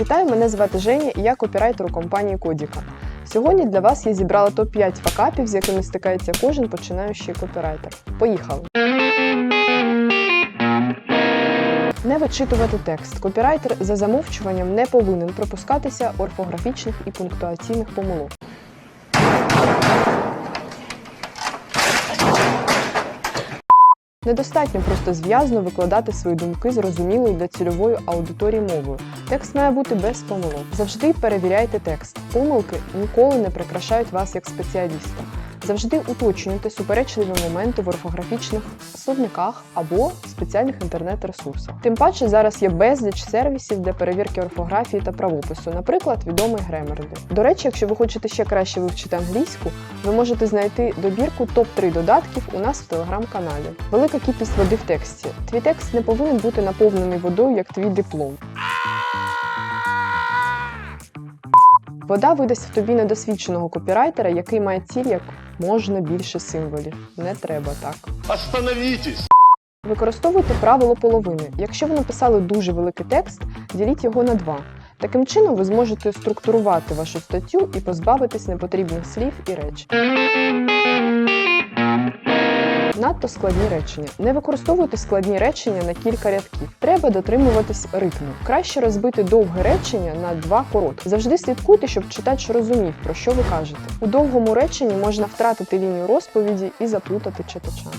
Вітаю, мене звати Женя і я копірайтер у компанії Кодіка. Сьогодні для вас я зібрала топ-5 факапів, з якими стикається кожен починаючий копірайтер. Поїхали! Не вичитувати текст. Копірайтер за замовчуванням не повинен припускатися орфографічних і пунктуаційних помилок. Недостатньо просто зв'язно викладати свої думки зрозумілою для цільової аудиторії мовою. Текст має бути без помилок. Завжди перевіряйте текст. Помилки ніколи не прикрашають вас як спеціаліста. Завжди уточнюйте суперечливі моменти в орфографічних словниках або спеціальних інтернет-ресурсах. Тим паче зараз є безліч сервісів для перевірки орфографії та правопису, наприклад, відомий Grammarly. До речі, якщо ви хочете ще краще вивчити англійську, ви можете знайти добірку топ-3 додатків у нас в телеграм-каналі. Велика кількість води в тексті. Твій текст не повинен бути наповнений водою, як твій диплом. Вода видасть в тобі недосвідченого копірайтера, який має ціль як можна більше символів. Не треба так. Остановітесь! Використовуйте правило половини. Якщо ви написали дуже великий текст, діліть його на два. Таким чином ви зможете структурувати вашу статтю і позбавитись непотрібних слів і речень. Надто складні речення. Не використовуйте складні речення на кілька рядків. Треба дотримуватись ритму. Краще розбити довге речення на два короткі. Завжди слідкуйте, щоб читач розумів, про що ви кажете. У довгому реченні можна втратити лінію розповіді і заплутати читача.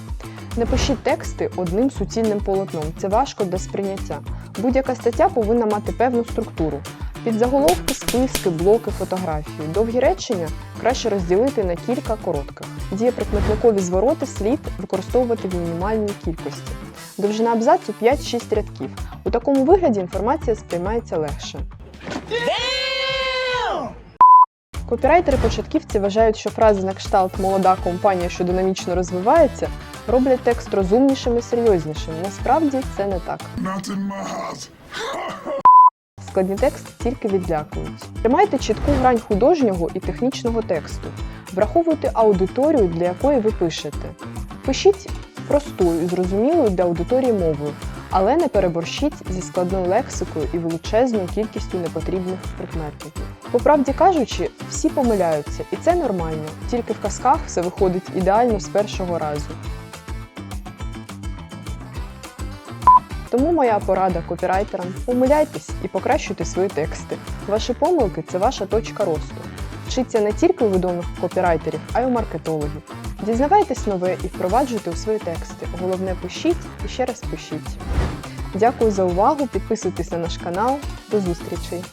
Не пишіть тексти одним суцільним полотном. Це важко для сприйняття. Будь-яка стаття повинна мати певну структуру. Підзаголовки, списки, блоки, фотографії. Довгі речення краще розділити на кілька коротких. Дієприкметникові звороти слід використовувати в мінімальній кількості. Довжина абзацу 5-6 рядків. У такому вигляді інформація сприймається легше. Копірайтери-початківці вважають, що фрази на кшталт молода компанія, що динамічно розвивається, роблять текст розумнішим і серйознішим. Насправді це не так. Складні тексти тільки відлякують. Тримайте чітку грань художнього і технічного тексту. Враховуйте аудиторію, для якої ви пишете. Пишіть простою, зрозумілою для аудиторії мовою, але не переборщіть зі складною лексикою і величезною кількістю непотрібних прикметників. По правді кажучи, всі помиляються, і це нормально. Тільки в казках все виходить ідеально з першого разу. Тому моя порада копірайтерам помиляйтесь і покращуйте свої тексти. Ваші помилки це ваша точка росту. Вчіться не тільки у відомих копірайтерів, а й у маркетологів. Дізнавайтесь нове і впроваджуйте у свої тексти. Головне пишіть і ще раз пишіть. Дякую за увагу. Підписуйтесь на наш канал. До зустрічей!